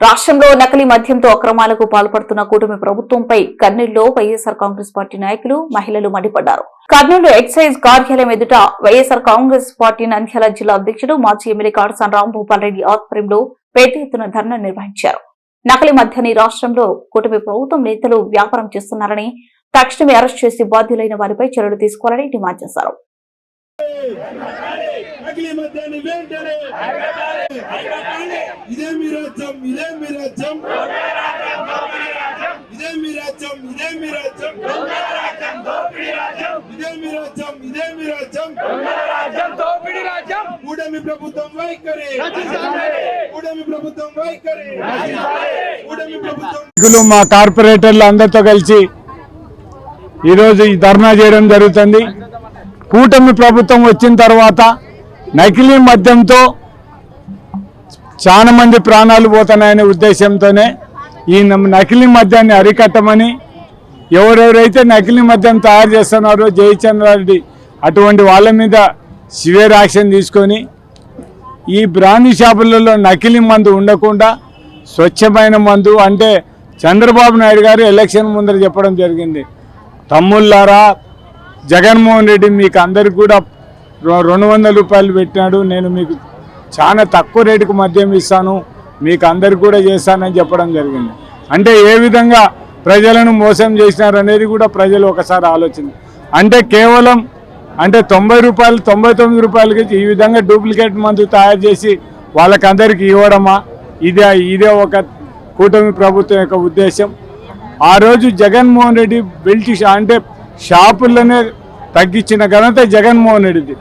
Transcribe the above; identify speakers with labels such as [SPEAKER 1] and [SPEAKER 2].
[SPEAKER 1] రాష్ట్రంలో నకిలీ మద్యంతో అక్రమాలకు పాల్పడుతున్న కూటమి ప్రభుత్వంపై కర్నూలులో వైఎస్ఆర్ కాంగ్రెస్ పార్టీ నాయకులు మహిళలు మండిపడ్డారు. కర్నూలు ఎక్సైజ్ కార్యాలయం ఎదుట వైఎస్ఆర్ కాంగ్రెస్ పార్టీ నంద్యాల జిల్లా అధ్యక్షుడు మాజీ ఎమ్మెల్యే కాడసాన్ రాంభూపాల్ రెడ్డి ఆధ్వర్యంలో పెద్ద ఎత్తున ధర్నా నిర్వహించారు. నకిలీ మద్యాన్ని రాష్ట్రంలో కూటమి ప్రభుత్వం నేతలు వ్యాపారం చేస్తున్నారని తక్షణమే అరెస్ట్ చేసి బాధ్యులైన వారిపై చర్యలు తీసుకోవాలని డిమాండ్ చేశారు.
[SPEAKER 2] నకిలీ మద్యాన్ని వెంటనే. ఇదే మీ రాజ్యం ఇదే మీ రాజ్యం. ఇదే మీ రాజ్యం ఇదే మీ రాజ్యం. ఇదే మీ రాజ్యం ఇదే మీ రాజ్యం.
[SPEAKER 3] రాజ్యం రాజ్యం
[SPEAKER 2] కూడమి ప్రభుత్వం వైఖరి. కూడమి ప్రభుత్వం వైఖరి. కూడమి ప్రభుత్వం
[SPEAKER 4] మా కార్పొరేటర్లు అందరితో కలిసి ఈరోజు ఈ ధర్నా చేయడం జరుగుతుంది. కూటమి ప్రభుత్వం వచ్చిన తర్వాత నకిలీ మద్యంతో చాలా మంది ప్రాణాలు పోతున్నాయనే ఉద్దేశంతోనే ఈ నకిలీ మద్యాన్ని అరికట్టమని ఎవరెవరైతే నకిలీ మద్యం తయారు చేస్తున్నారో జయచంద్రారెడ్డి అటువంటి వాళ్ళ మీద సివియర్ యాక్షన్ తీసుకొని ఈ బ్రాండ్ షాపులలో నకిలీ మందు ఉండకుండా స్వచ్ఛమైన మందు అంటే చంద్రబాబు నాయుడు గారు ఎలక్షన్ ముందర చెప్పడం జరిగింది. తమ్ముళ్ళారా జగన్మోహన్ రెడ్డి మీకు అందరికి కూడా రెండు వందల రూపాయలు పెట్టినాడు. నేను మీకు చాలా తక్కువ రేటుకు మద్యం ఇస్తాను. మీకు అందరికి కూడా చేస్తానని చెప్పడం జరిగింది. అంటే ఏ విధంగా ప్రజలను మోసం చేసినారు అనేది కూడా ప్రజలు ఒకసారి ఆలోచన అంటే కేవలం అంటే తొంభై రూపాయలు తొంభై తొమ్మిది రూపాయలకి ఈ విధంగా డూప్లికేట్ మందు తయారు చేసి వాళ్ళకందరికి ఇవ్వడమా? ఇదే ఇదే ఒక కూటమి ప్రభుత్వం యొక్క ఉద్దేశం ఆ రోజు జగన్మోహన్ రెడ్డి బెల్ట్ షా అంటే షాపుల్లోనే తగ్గించిన ఘనత జగన్మోహన్ రెడ్డిది.